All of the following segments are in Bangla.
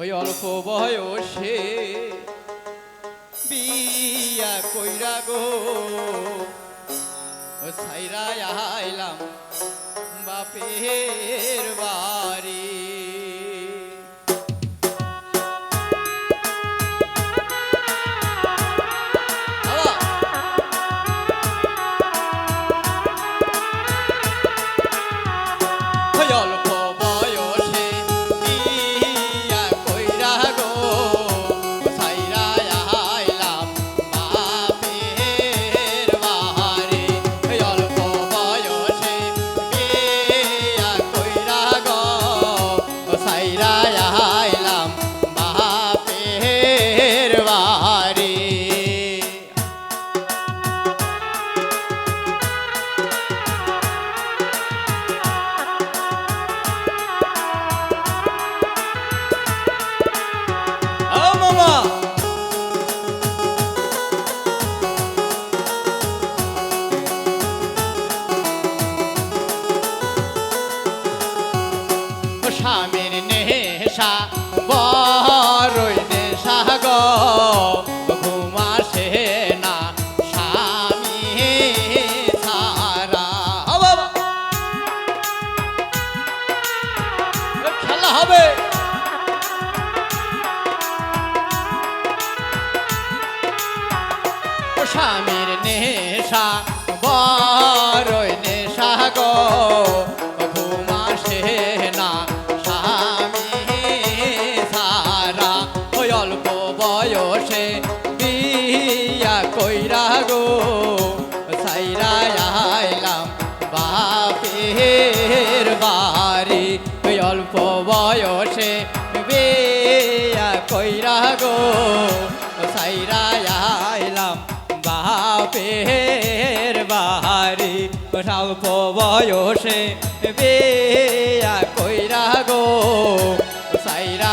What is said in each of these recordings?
ওই অল্প বয়সে বিয়া কইরা গো। ও সাইরা আইলাম বাপের বাড়ি। নেশা বড়ই নেশা গো ঘুমাসে না স্বামী এ খেলা হবে। স্বামীর নেশা বড়ই অল্প বয়সে বিয়া কইরা গো, সাইরা আইলাম বাপের বাড়ি। ওই অল্প বয়সে বিয়া কইরা গো, সাইরা আইলাম বাপের বাড়ি। অল্প বয়সে বিয়া কইরা গো, সাইরা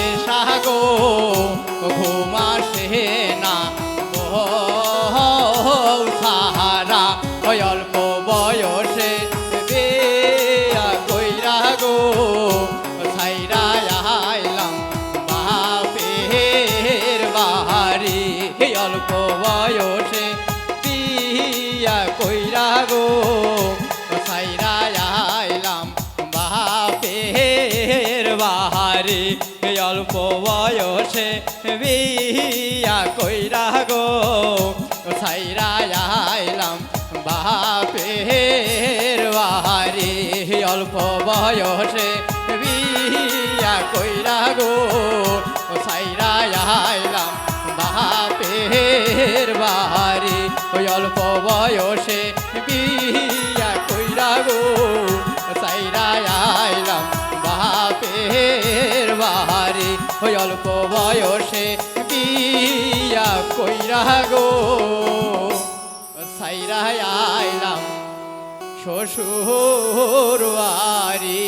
অল্প বয়সে বিয়া কইরা গো সাইরা আইলাম বাপের এই অল্প বয়সে বিয়া কইরা গো সাইরা আইলাম বাপের এই অল্প বয়সে বিয়া কইরা গো বাপের বাড়ি। ওই অল্প বয়সে বিয়া কইরা গো, সাইরা আইলাম বাপের বাড়ি। ওই অল্প বয়সে বিয়া কইরা গো, সাইরা আইলাম শ্বশুর বাড়ি।